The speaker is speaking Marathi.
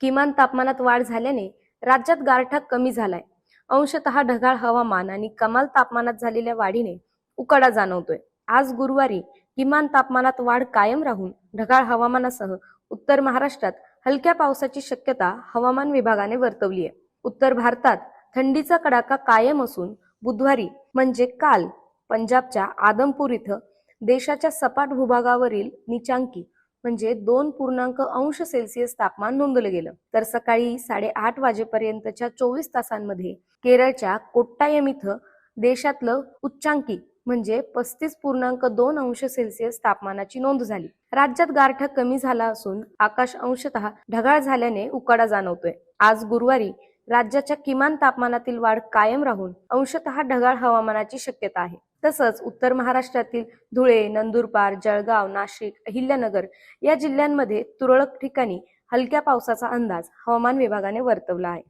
किमान तापमानात वाढ झाल्याने राज्यात गारठा कमी झालाय. अंशतः ढगाळ हवामान आणि कमाल तापमानात झालेल्या वाढीने उकाडा जाणवतोय. आज गुरुवारी किमान तापमानात वाढ कायम राहून ढगाळ हवामानासह उत्तर महाराष्ट्रात हलक्या पावसाची शक्यता हवामान विभागाने वर्तवली आहे. उत्तर भारतात थंडीचा कडाका कायम असून बुधवारी म्हणजे काल पंजाबच्या आदमपूर इथं देशाच्या सपाट भूभागावरील निचांकी म्हणजे दोन पूर्णांक अंश सेल्सिअस तापमान नोंदलं गेलं. तर सकाळी साडेआठ वाजेपर्यंतच्या चोवीस तासांमध्ये केरळच्या कोट्टायम इथं देशातलं उच्चांकी म्हणजे पस्तीस पूर्णांक दोन अंश सेल्सिअस तापमानाची नोंद झाली. राज्यात गारठा कमी झाला असून आकाश अंशतः ढगाळ झाल्याने उकाडा जाणवतोय. आज गुरुवारी राज्याच्या किमान तापमानातील वाढ कायम राहून अंशतः ढगाळ हवामानाची शक्यता आहे. तसंच उत्तर महाराष्ट्रातील धुळे नंदुरबार जळगाव नाशिक अहिल्यानगर या जिल्ह्यांमध्ये तुरळक ठिकाणी हलक्या पावसाचा अंदाज हवामान विभागाने वर्तवला आहे.